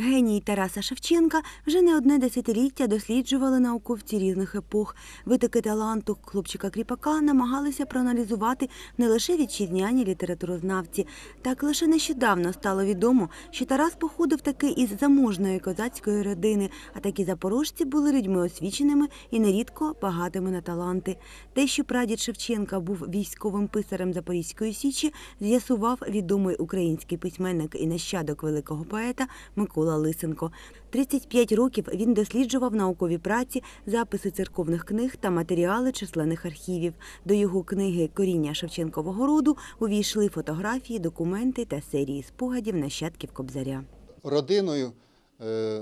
Геній Тараса Шевченка вже не одне десятиліття досліджували науковці різних епох. Витоки таланту хлопчика кріпака намагалися проаналізувати не лише вітчизняні літературознавці. Так лише нещодавно стало відомо, що Тарас походив таки із заможної козацької родини, а такі запорожці були людьми освіченими і нерідко багатими на таланти. Те, що прадід Шевченка був військовим писарем Запорізької січі, з'ясував відомий український письменник і нащадок великого поета Микола Лисенко. 35 років він досліджував наукові праці, записи церковних книг та матеріали численних архівів. До його книги Коріння Шевченкового роду увійшли фотографії, документи та серії спогадів нащадків Кобзаря. родиною е,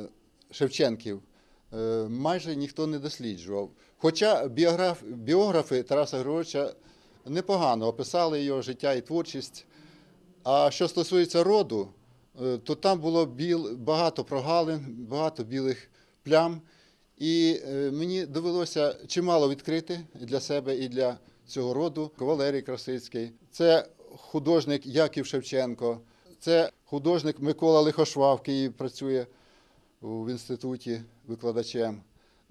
Шевченків е, майже ніхто не досліджував. Хоча біограф, біографи Тараса Григоровича непогано описали його життя і творчість. А що стосується роду, то там було біл, багато прогалин, багато білих плям. І е, мені довелося чимало відкрити для себе і для цього роду. Валерій Красицький, це художник Яків Шевченко, це художник Микола Лихошвав, який працює в інституті викладачем.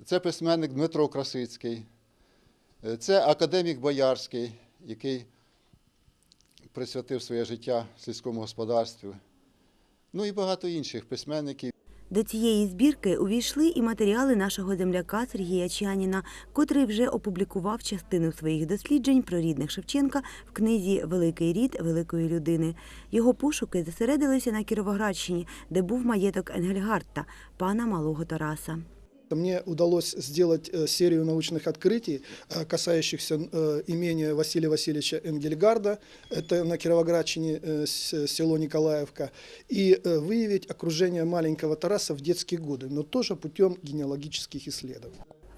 Це письменник Дмитро Красицький, Е, це академік Боярський, який присвятив своє життя сільському господарству. Ну і багато інших письменників. До цієї збірки увійшли і матеріали нашого земляка Сергія Чаніна, котрий вже опублікував частину своїх досліджень про рідних Шевченка в книзі Великий рід великої людини. Його пошуки зосередилися на Кіровоградщині, де був маєток Енгельгарта, пана малого Тараса. Мне удалось сделать э, серию научных открытий, э, касающихся э, имения Василия Васильевича Энгельгарда, это на Кировоградщине э, с- село Николаевка, и э, выявить окружение маленького Тараса в детские годы, но тоже путем генеалогических исследований.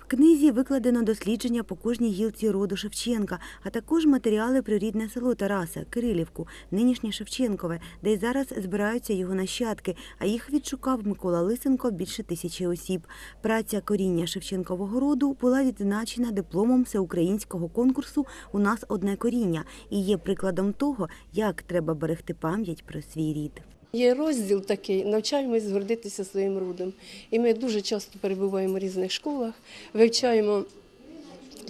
Книзі викладено дослідження по кожній гілці роду Шевченка, а також матеріали про рідне село Тараса, Кирилівку, нинішнє Шевченкове, де й зараз збираються його нащадки, а їх відшукав Микола Лисенко більше тисячі осіб. Праця коріння Шевченкового роду була відзначена дипломом всеукраїнського конкурсу У нас одне коріння і є прикладом того, як треба берегти пам'ять про свій рід. Є розділ такий, навчаємось гордитися своїм родом. І ми дуже часто перебуваємо в різних школах, вивчаємо,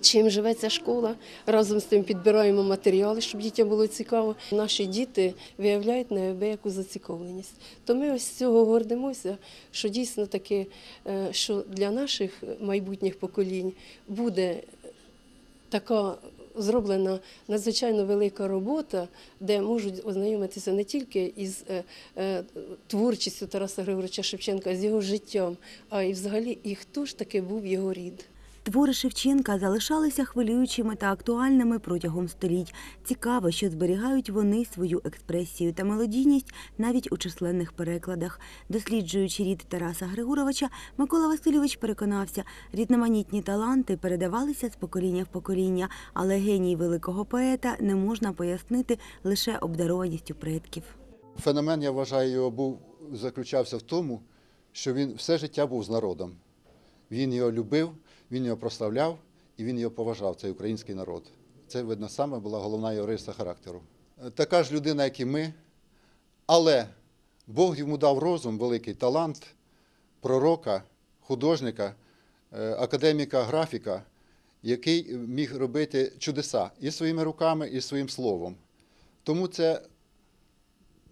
чим живе ця школа. Разом з тим підбираємо матеріали, щоб дітям було цікаво. Наші діти виявляють неабияку зацікавленість. То ми ось з цього гордимося, що дійсно таки, е, що для наших майбутніх поколінь буде така зроблена надзвичайно велика робота, де можуть ознайомитися не тільки із е, е, творчістю Тараса Григоровича Шевченка, з його життям, а й взагалі і хто ж таки був його рід. Твори Шевченка залишалися хвилюючими та актуальними протягом століть. Цікаво, що зберігають вони свою експресію та мелодійність навіть у численних перекладах. Досліджуючи рід Тараса Григоровича, Микола Васильович переконався, різноманітні таланти передавалися з покоління в покоління, але геній великого поета не можна пояснити лише обдарованістю предків. Феномен, я вважаю, його був, заключався в тому, що він все життя був з народом. Він його любив, він його прославляв і він його поважав, цей український народ. Це, видно, саме була головна його риса характеру. Е, Така ж людина, як і ми, але Бог йому дав розум, великий талант пророка, художника, е, академіка, графіка, який міг робити чудеса і своїми руками, і своїм словом. Тому це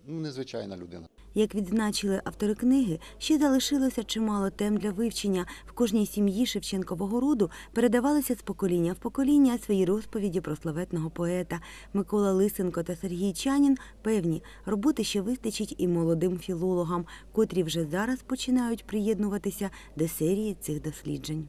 ну, незвичайна людина. Як відзначили автори книги, ще залишилося чимало тем для вивчення. В кожній сім'ї Шевченкового роду передавалися з покоління в покоління свої розповіді про славетного поета. Микола Лисенко та Сергій Чанін певні, роботи ще вистачить і молодим філологам, котрі вже зараз починають приєднуватися до серії цих досліджень.